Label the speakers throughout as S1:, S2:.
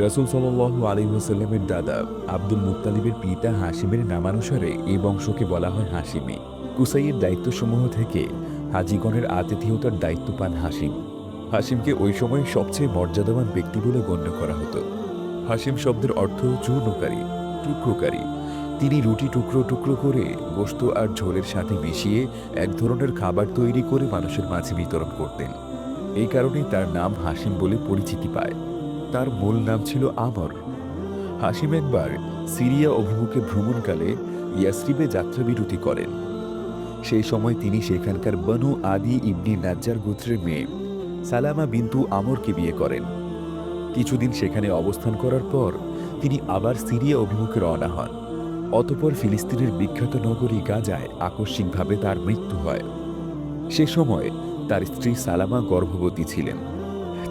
S1: রসুল সাল্লাহ আলী ওসাল্লামের দাদা আব্দুল মুত্তালিবের পিতা হাসিমের নামানুসারে এই বংশকে বলা হয় হাসিমি কুসাইয়ের দায়িত্বসমূহ থেকে হাজিগণের আতিথেয়তার দায়িত্ব পান হাসিম হাসিমকে ওই সময় সবচেয়ে মর্যাদাবান ব্যক্তি বলে গণ্য করা হতো। হাসিম শব্দের অর্থ চূর্ণকারী, টুকরোকারী। তিনি রুটি টুকরো টুকরো করে গোস্ত আর ঝোলের সাথে মিশিয়ে এক ধরনের খাবার তৈরি করে মানুষের মাঝে বিতরণ করতেন। এই কারণেই তার নাম হাসিম বলে পরিচিতি পায়। তার মূল নাম ছিল আমর। হাসিম একবার সিরিয়া অভিমুখে ভ্রমণকালে ইয়াসরিবে যাত্রাবিরতি করেন। সেই সময় তিনি সেখানকার বনু আদি ইবনি নাজ্জার গোত্রের মেয়ে সালামা বিন্তু আমরকে বিয়ে করেন। কিছুদিন সেখানে অবস্থান করার পর তিনি আবার সিরিয়া অভিমুখে রওনা হন। অতপর ফিলিস্তিনের বিখ্যাত নগরী গাজায় আকস্মিকভাবে তার মৃত্যু হয়। সে সময় তার স্ত্রী সালামা গর্ভবতী ছিলেন।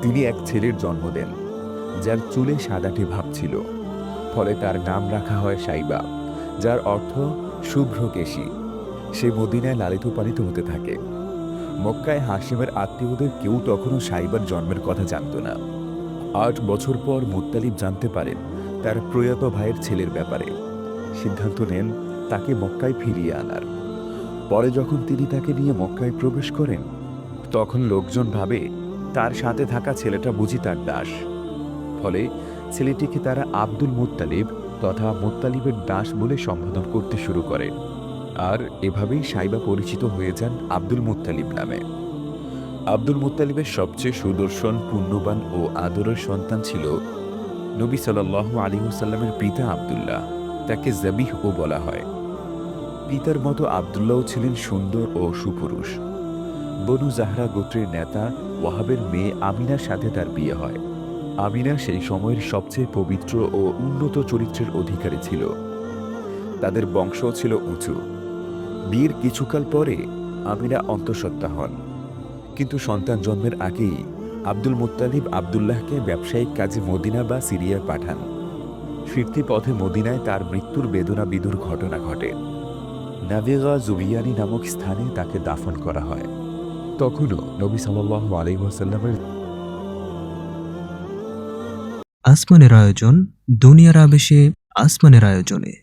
S1: তিনি এক ছেলের জন্ম দেন। যার চুলে সাদাটে ভাব ছিল। ফলে তার নাম রাখা হয় সাইবা, যার অর্থ শুভ্র কেশী। সে মদিনায় লালিত পালিত হতে থাকে। মক্কায় হাসিমের আত্মীয়দের কেউ তখনও সাইবার জন্মের কথা জানত না। আট বছর পর মুত্তালিব জানতে পারেন তার প্রয়াত ভাইয়ের ছেলের ব্যাপারে। সিদ্ধান্ত নেন তাকে মক্কায় ফিরিয়ে আনার। পরে যখন তিনি তাকে নিয়ে মক্কায় প্রবেশ করেন, তখন লোকজন ভাবে তার সাথে থাকা ছেলেটা বুঝি তার দাস। ফলে ছেলেটিকে তারা আব্দুল মুত্তালিব তথা মুত্তালিবের দাস বলে সম্বোধন করতে শুরু করে। আর এভাবেই সাইবা পরিচিত হয়ে যান আব্দুল মুত্তালিব নামে। আব্দুল মুত্তালিবের সবচেয়ে সুদর্শন, পুণ্যবান ও আদরের সন্তান ছিল নবী সাল্লাহ আলী সাল্লামের পিতা আবদুল্লাহ। তাকে জাবিহও বলা হয়। পিতার মতো আবদুল্লাহও ছিলেন সুন্দর ও সুপুরুষ। বনু জাহরা গোত্রের নেতা ওয়াহাবের মেয়ে আমিনার সাথে তার বিয়ে হয়। আমিনা সেই সময়ের সবচেয়ে পবিত্র ও উন্নত চরিত্রের অধিকারী ছিল। তাদের বংশও ছিল উঁচু। বিয়ের কিছুকাল পরে আমিনা অন্তঃসত্ত্বা হন। কিন্তু সন্তান জন্মের আগেই আব্দুল মুত্তালিব আবদুল্লাহকে ব্যবসায়িক কাজে মদিনা বা সিরিয়ায় পাঠান। ফিরতি পথে মদিনায় তার মৃত্যুর বেদনা বিদুর ঘটনা ঘটে। নাভেগা জুবিয়ানি নামক স্থানে তাকে দাফন করা হয়। তখনও নবী সাল্লাহ আলহিহাসাল্লামের
S2: আসমানের আয়োজন দুনিয়ার আবেশে আসমানের আয়োজনে।